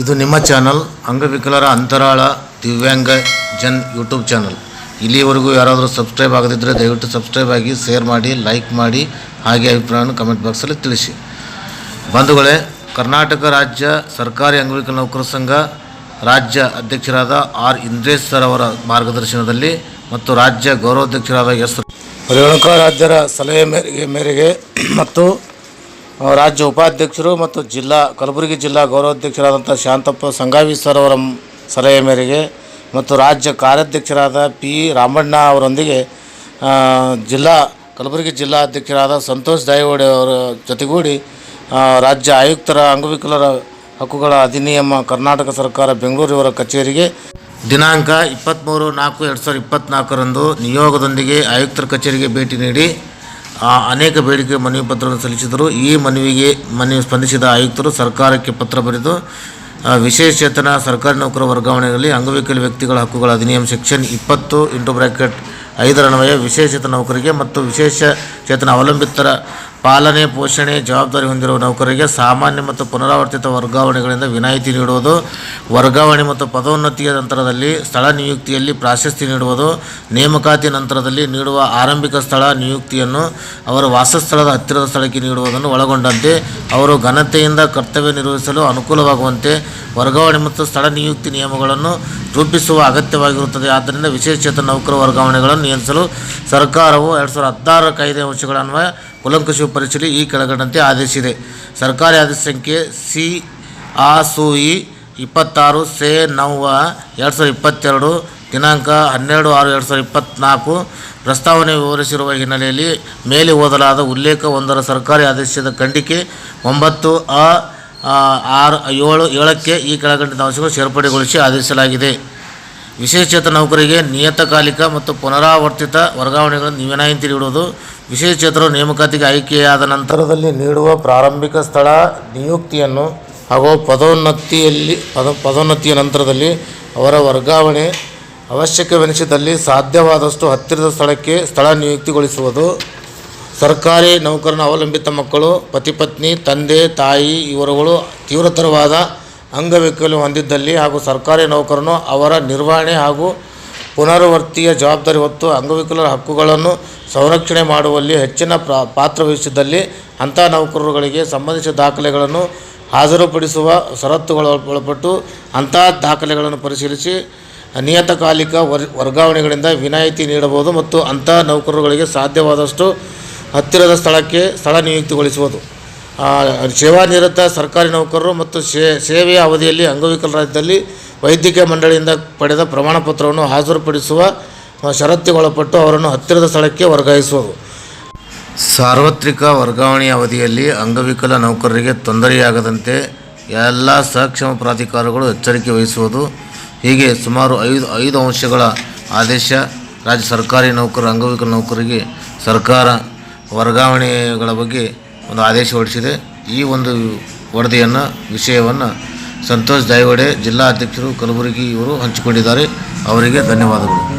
ಇದು ನಿಮ್ಮ ಚಾನಲ್, ಅಂಗವಿಕಲರ ಅಂತರಾಳ, ದಿವ್ಯಾಂಗ ಜನ್ ಯೂಟ್ಯೂಬ್ ಚಾನಲ್. ಇಲ್ಲಿವರೆಗೂ ಯಾರಾದರೂ ಸಬ್ಸ್ಕ್ರೈಬ್ ಆಗದಿದ್ದರೆ ದಯವಿಟ್ಟು ಸಬ್ಸ್ಕ್ರೈಬ್ ಆಗಿ, ಶೇರ್ ಮಾಡಿ, ಲೈಕ್ ಮಾಡಿ, ಹಾಗೆ ಅಭಿಪ್ರಾಯವನ್ನು ಕಮೆಂಟ್ ಬಾಕ್ಸಲ್ಲಿ ತಿಳಿಸಿ. ಬಂಧುಗಳೇ, ಕರ್ನಾಟಕ ರಾಜ್ಯ ಸರ್ಕಾರಿ ಅಂಗವಿಕಲ ನೌಕರ ಸಂಘ ರಾಜ್ಯ ಅಧ್ಯಕ್ಷರಾದ ಆರ್ ಇಂದ್ರೇಶ್ ಸರ್ ಅವರ ಮಾರ್ಗದರ್ಶನದಲ್ಲಿ ಮತ್ತು ರಾಜ್ಯ ಗೌರವಾಧ್ಯಕ್ಷರಾದ ಎಸ್. ರೇಣುಕಾ ರಾಜ್ಯರ ಸಲಹೆ ಮೇರೆಗೆ ಮೇರೆಗೆ ಮತ್ತು ರಾಜ್ಯ ಉಪಾಧ್ಯಕ್ಷರು ಮತ್ತು ಜಿಲ್ಲಾ, ಕಲಬುರಗಿ ಜಿಲ್ಲಾ ಗೌರವಾಧ್ಯಕ್ಷರಾದಂಥ ಶಾಂತಪ್ಪ ಸಂಗಾವಿ ಸರ್ ಅವರ ಸಲಹೆ ಮೇರೆಗೆ ಮತ್ತು ರಾಜ್ಯ ಕಾರ್ಯಾಧ್ಯಕ್ಷರಾದ ಪಿ ರಾಮಣ್ಣ ಅವರೊಂದಿಗೆ ಜಿಲ್ಲಾ, ಕಲಬುರಗಿ ಜಿಲ್ಲಾ ಅಧ್ಯಕ್ಷರಾದ ಸಂತೋಷ್ ದಾಯಿವಾಡೆ ಅವರ ಜೊತೆಗೂಡಿ ರಾಜ್ಯ ಆಯುಕ್ತರ ಅಂಗವಿಕಲರ ಹಕ್ಕುಗಳ ಅಧಿನಿಯಮ, ಕರ್ನಾಟಕ ಸರ್ಕಾರ ಬೆಂಗಳೂರು ಇವರ ಕಚೇರಿಗೆ ದಿನಾಂಕ ಇಪ್ಪತ್ತ್ಮೂರು ನಾಲ್ಕು ಎರಡು ಸಾವಿರದ ಇಪ್ಪತ್ತ್ನಾಲ್ಕರಂದು ನಿಯೋಗದೊಂದಿಗೆ ಆಯುಕ್ತರ ಕಚೇರಿಗೆ ಭೇಟಿ ನೀಡಿ ಅನೇಕ ಬೇಡಿಕೆ ಮನವಿ ಪತ್ರವನ್ನು ಸಲ್ಲಿಸಿದರು ಈ ಮನವಿಗೆ ಮನವಿ ಸ್ಪಂದಿಸಿದ ಆಯುಕ್ತರು ಸರ್ಕಾರಕ್ಕೆ ಪತ್ರ ಬರೆದು ವಿಶೇಷ ಚೇತನ ಸರ್ಕಾರಿ ನೌಕರ ವರ್ಗಾವಣೆಯಲ್ಲಿ ಅಂಗವಿಕಲ ವ್ಯಕ್ತಿಗಳ ಹಕ್ಕುಗಳ ಅಧಿನಿಯಮ ಸೆಕ್ಷನ್ ಇಪ್ಪತ್ತು ಇಂಟು ಬ್ರ್ಯಾಕೆಟ್ ಐದರ ಅನ್ವಯ ವಿಶೇಷಚೇತನ ನೌಕರಿಗೆ ಮತ್ತು ವಿಶೇಷ ಚೇತನ ಅವಲಂಬಿತರ ಪಾಲನೆ, ಪೋಷಣೆ, ಜವಾಬ್ದಾರಿ ಹೊಂದಿರುವ ನೌಕರರಿಗೆ ಸಾಮಾನ್ಯ ಮತ್ತು ಪುನರಾವರ್ತಿತ ವರ್ಗಾವಣೆಗಳಿಂದ ವಿನಾಯಿತಿ ನೀಡುವುದು, ವರ್ಗಾವಣೆ ಮತ್ತು ಪದೋನ್ನತಿಯ ನಂತರದಲ್ಲಿ ಸ್ಥಳ ನಿಯುಕ್ತಿಯಲ್ಲಿ ಪ್ರಾಶಸ್ತ್ಯ ನೀಡುವುದು, ನೇಮಕಾತಿ ನಂತರದಲ್ಲಿ ನೀಡುವ ಆರಂಭಿಕ ಸ್ಥಳ ನಿಯುಕ್ತಿಯನ್ನು ಅವರ ವಾಸಸ್ಥಳದ ಹತ್ತಿರದ ಸ್ಥಳಕ್ಕೆ ನೀಡುವುದನ್ನು ಒಳಗೊಂಡಂತೆ ಅವರು ಘನತೆಯಿಂದ ಕರ್ತವ್ಯ ನಿರ್ವಹಿಸಲು ಅನುಕೂಲವಾಗುವಂತೆ ವರ್ಗಾವಣೆ ಮತ್ತು ಸ್ಥಳ ನಿಯುಕ್ತಿ ನಿಯಮಗಳನ್ನು ರೂಪಿಸುವ ಅಗತ್ಯವಾಗಿರುತ್ತದೆ. ಆದ್ದರಿಂದ ವಿಶೇಷಚೇತನ ನೌಕರ ವರ್ಗಾವಣೆಗಳನ್ನು ನಿಯಂತ್ರಿಸಲು ಸರ್ಕಾರವು ಎರಡು ಸಾವಿರದ ಹದಿನಾರರ ಕಾಯ್ದೆ ಅಂಶಗಳನ್ವಯ ಕುಲಂಕಷ ಪರಿಶೀಲಿ ಈ ಕೆಳಗಂಡಂತೆ ಆದೇಶಿಸಿದೆ. ಸರ್ಕಾರಿ ಆದೇಶ ಸಂಖ್ಯೆ ಸಿ ಆ ಸು ಇ ಇಪ್ಪತ್ತಾರು, ಸೆ ನವ್ವ ಎರಡು ಸಾವಿರದ ಇಪ್ಪತ್ತೆರಡು, ದಿನಾಂಕ ಹನ್ನೆರಡು ಆರು ಎರಡು ಸಾವಿರದ ಇಪ್ಪತ್ತ್ನಾಲ್ಕು ಪ್ರಸ್ತಾವನೆ ವಿವರಿಸಿರುವ ಹಿನ್ನೆಲೆಯಲ್ಲಿ ಮೇಲೆ ಓದಲಾದ ಉಲ್ಲೇಖ ಒಂದರ ಸರ್ಕಾರಿ ಆದೇಶದ ಖಂಡಿಕೆ ಒಂಬತ್ತು ಅ ಆರು, ಏಳು, ಏಳಕ್ಕೆ ಈ ಕೆಳಗಂಡಿನ ಅಂಶಗಳು ಸೇರ್ಪಡೆಗೊಳಿಸಿ ಆದೇಶಿಸಲಾಗಿದೆ. ವಿಶೇಷಚೇತನ ನೌಕರಿಗೆ ನಿಯತಕಾಲಿಕ ಮತ್ತು ಪುನರಾವರ್ತಿತ ವರ್ಗಾವಣೆಗಳನ್ನು ವಿನಾಯಿತಿ ನೀಡುವುದು ವಿಶೇಷಚೇತನ ನೇಮಕಾತಿಗೆ ಆಯ್ಕೆಯಾದ ನಂತರದಲ್ಲಿ ನೀಡುವ ಪ್ರಾರಂಭಿಕ ಸ್ಥಳ, ನಿಯುಕ್ತಿಯನ್ನು ಹಾಗೂ ಪದೋನ್ನತಿಯಲ್ಲಿ, ಪದ, ಪದೋನ್ನತಿಯ ನಂತರದಲ್ಲಿ ಅವರ ವರ್ಗಾವಣೆ ಅವಶ್ಯಕವೆನಿಸಿದಲ್ಲಿ ಸಾಧ್ಯವಾದಷ್ಟು ಹತ್ತಿರದ ಸ್ಥಳಕ್ಕೆ ಸ್ಥಳ ನಿಯುಕ್ತಿಗೊಳಿಸುವುದು. ಸರ್ಕಾರಿ ನೌಕರನ ಅವಲಂಬಿತ ಮಕ್ಕಳು ಪತಿಪತ್ನಿ ತಂದೆ, ತಾಯಿ, ಇವರುಗಳು ತೀವ್ರತರವಾದ ಅಂಗವಿಕಲ ಹೊಂದಿದ್ದಲ್ಲಿ ಹಾಗೂ ಸರ್ಕಾರಿ ನೌಕರನು ಅವರ ನಿರ್ವಹಣೆ ಹಾಗೂ ಪುನರ್ವರ್ತಿಯ ಜವಾಬ್ದಾರಿ ಹೊತ್ತು ಅಂಗವಿಕಲರ ಹಕ್ಕುಗಳನ್ನು ಸಂರಕ್ಷಣೆ ಮಾಡುವಲ್ಲಿ ಹೆಚ್ಚಿನ ಪಾತ್ರ ವಹಿಸಿದ್ದಲ್ಲಿ ಅಂಥ ನೌಕರರುಗಳಿಗೆ ಸಂಬಂಧಿಸಿದ ದಾಖಲೆಗಳನ್ನು ಹಾಜರುಪಡಿಸುವ ಷರತ್ತುಗಳ ಒಳಪಟ್ಟು ಅಂಥ ದಾಖಲೆಗಳನ್ನು ಪರಿಶೀಲಿಸಿ ನಿಯತಕಾಲಿಕ ವರ್, ವರ್ಗಾವಣೆಗಳಿಂದ ವಿನಾಯಿತಿ ನೀಡಬಹುದು ಮತ್ತು ಅಂಥ ನೌಕರರುಗಳಿಗೆ ಸಾಧ್ಯವಾದಷ್ಟು ಹತ್ತಿರದ ಸ್ಥಳಕ್ಕೆ ಸ್ಥಳ ನಿಯುಕ್ತಿಗೊಳಿಸುವುದು. ಸೇವಾನಿರತ ಸರ್ಕಾರಿ ನೌಕರರು ಮತ್ತು ಸೇವೆಯ ಅವಧಿಯಲ್ಲಿ ಅಂಗವಿಕಲರಾದಲ್ಲಿ ವೈದ್ಯಕೀಯ ಮಂಡಳಿಯಿಂದ ಪಡೆದ ಪ್ರಮಾಣ ಪತ್ರವನ್ನು ಹಾಜರುಪಡಿಸುವ ಷರತ್ತಿಗೊಳಪಟ್ಟು ಅವರನ್ನು ಹತ್ತಿರದ ಸ್ಥಳಕ್ಕೆ ವರ್ಗಾಯಿಸುವುದು ಸಾರ್ವತ್ರಿಕ ವರ್ಗಾವಣೆಯ ಅವಧಿಯಲ್ಲಿ ಅಂಗವಿಕಲ ನೌಕರರಿಗೆ ತೊಂದರೆಯಾಗದಂತೆ ಎಲ್ಲ ಸಕ್ಷಮ ಪ್ರಾಧಿಕಾರಗಳು ಎಚ್ಚರಿಕೆ ವಹಿಸುವುದು. ಹೀಗೆ ಸುಮಾರು ಐದು ಐದು ಅಂಶಗಳ ಆದೇಶ ರಾಜ್ಯ ಸರ್ಕಾರಿ ನೌಕರ ಅಂಗವಿಕಲ ನೌಕರರಿಗೆ ಸರ್ಕಾರ ವರ್ಗಾವಣೆಗಳ ಬಗ್ಗೆ ಒಂದು ಆದೇಶ ಹೊರಡಿಸಿದೆ. ಈ ಒಂದು ವರದಿಯನ್ನು, ವಿಷಯವನ್ನು ಸಂತೋಷ್ ದಾಯಿವಡೆ ಜಿಲ್ಲಾ ಅಧ್ಯಕ್ಷರು ಕಲಬುರಗಿ ಇವರು ಹಂಚಿಕೊಂಡಿದ್ದಾರೆ. ಅವರಿಗೆ ಧನ್ಯವಾದಗಳು.